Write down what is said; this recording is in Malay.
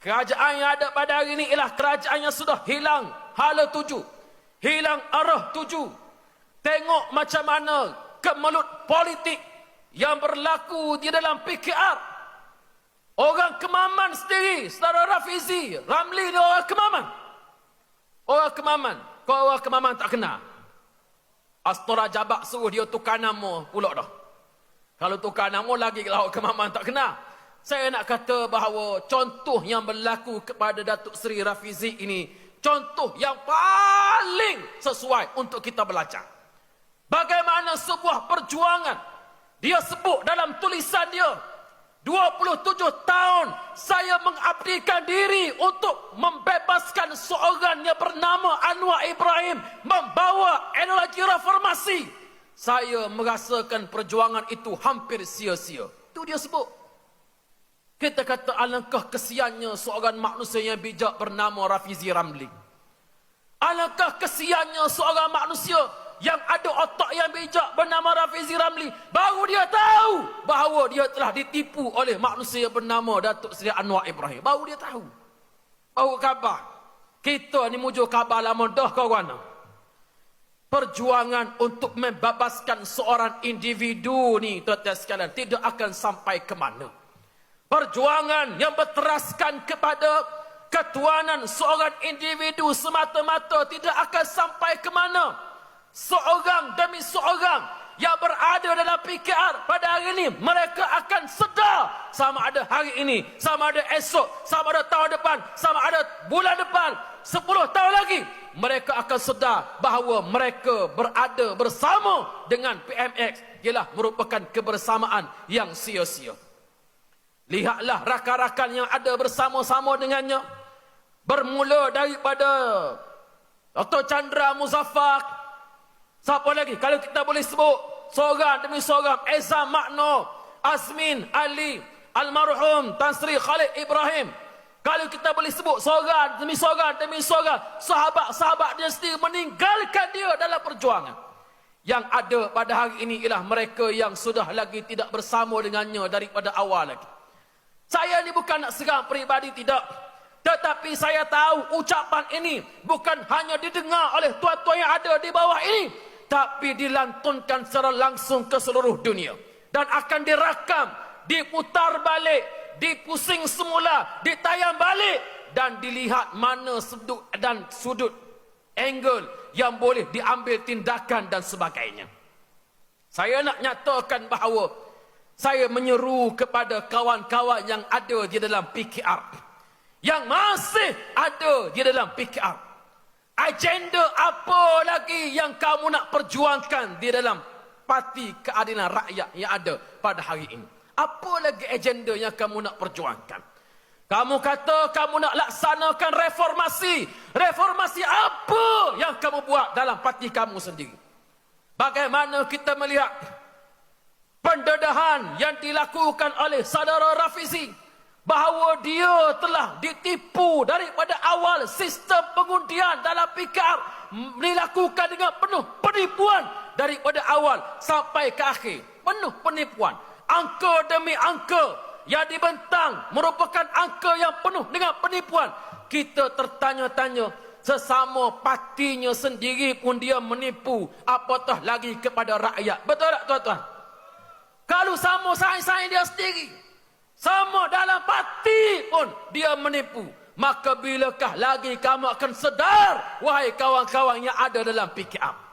Kerajaan yang ada pada hari ini ialah kerajaan yang sudah hilang hala tuju. Hilang arah tuju. Tengok macam mana kemelut politik yang berlaku di dalam PKR. Orang kemaman sendiri, saudara Rafizi, Ramli ni orang kemaman. Orang kemaman. Kau orang kemaman tak kenal. Astora Jabak suruh dia tukar nama pula dah. Kalau tukar nama lagi kalau kemaman tak kenal. Saya nak kata bahawa contoh yang berlaku kepada Datuk Seri Rafizi ini contoh yang paling sesuai untuk kita belajar. Bagaimana sebuah perjuangan dia sebut dalam tulisan dia 27 tahun saya mengabdikan diri untuk membebaskan seorang yang bernama Anwar Ibrahim membawa ideologi reformasi. Saya merasakan perjuangan itu hampir sia-sia. Itu dia sebut. Kita kata alangkah kesiannya seorang manusia yang bijak bernama Rafizi Ramli. Alangkah kesiannya seorang manusia yang ada otak yang bijak bernama Rafizi Ramli. Baru dia tahu bahawa dia telah ditipu oleh manusia bernama Datuk Seri Anwar Ibrahim. Baru dia tahu. Baru khabar. Kita ni mujuk khabar lama dah kawan. Perjuangan untuk membebaskan seorang individu ni tuan-tuan sekalian tidak akan sampai ke mana. Perjuangan yang berteraskan kepada ketuanan seorang individu semata-mata tidak akan sampai ke mana. Seorang demi seorang yang berada dalam PKR pada hari ini mereka akan sedar sama ada hari ini, sama ada esok, sama ada tahun depan, sama ada bulan depan, 10 tahun lagi mereka akan sedar bahawa mereka berada bersama dengan PMX ialah merupakan kebersamaan yang sia-sia. Lihatlah rakan-rakan yang ada bersama-sama dengannya. Bermula daripada Dr. Chandra Muzaffar. Siapa lagi? Kalau kita boleh sebut. Seorang demi seorang. Eza Makno. Azmin Ali. Almarhum Tan Sri Khalid Ibrahim. Kalau kita boleh sebut seorang demi seorang demi seorang. Sahabat-sahabat dia sendiri meninggalkan dia dalam perjuangan. Yang ada pada hari ini ialah mereka yang sudah lagi tidak bersama dengannya daripada awal lagi. Saya ni bukan nak serang peribadi tidak. Tetapi saya tahu ucapan ini bukan hanya didengar oleh tuan-tuan yang ada di bawah ini. Tapi dilantunkan secara langsung ke seluruh dunia. Dan akan dirakam, diputar balik, dipusing semula, ditayang balik. Dan dilihat mana sudut dan sudut angle yang boleh diambil tindakan dan sebagainya. Saya nak nyatakan bahawa saya menyeru kepada kawan-kawan yang ada di dalam PKR. Yang masih ada di dalam PKR. Agenda apa lagi yang kamu nak perjuangkan di dalam parti keadilan rakyat yang ada pada hari ini? Apa lagi agenda yang kamu nak perjuangkan? Kamu kata kamu nak laksanakan reformasi. Reformasi apa yang kamu buat dalam parti kamu sendiri? Bagaimana kita melihat pendedahan yang dilakukan oleh saudara Rafizi bahawa dia telah ditipu daripada awal sistem pengundian dalam PKR dilakukan dengan penuh penipuan daripada awal sampai ke akhir. Penuh penipuan. Angka demi angka yang dibentang merupakan angka yang penuh dengan penipuan. Kita tertanya-tanya sesama partinya sendiri pun dia menipu apatah lagi kepada rakyat. Betul tak tuan-tuan kalau sama saing-saing dia sendiri. Sama dalam parti pun dia menipu. Maka bilakah lagi kamu akan sedar. Wahai kawan-kawan yang ada dalam PKM.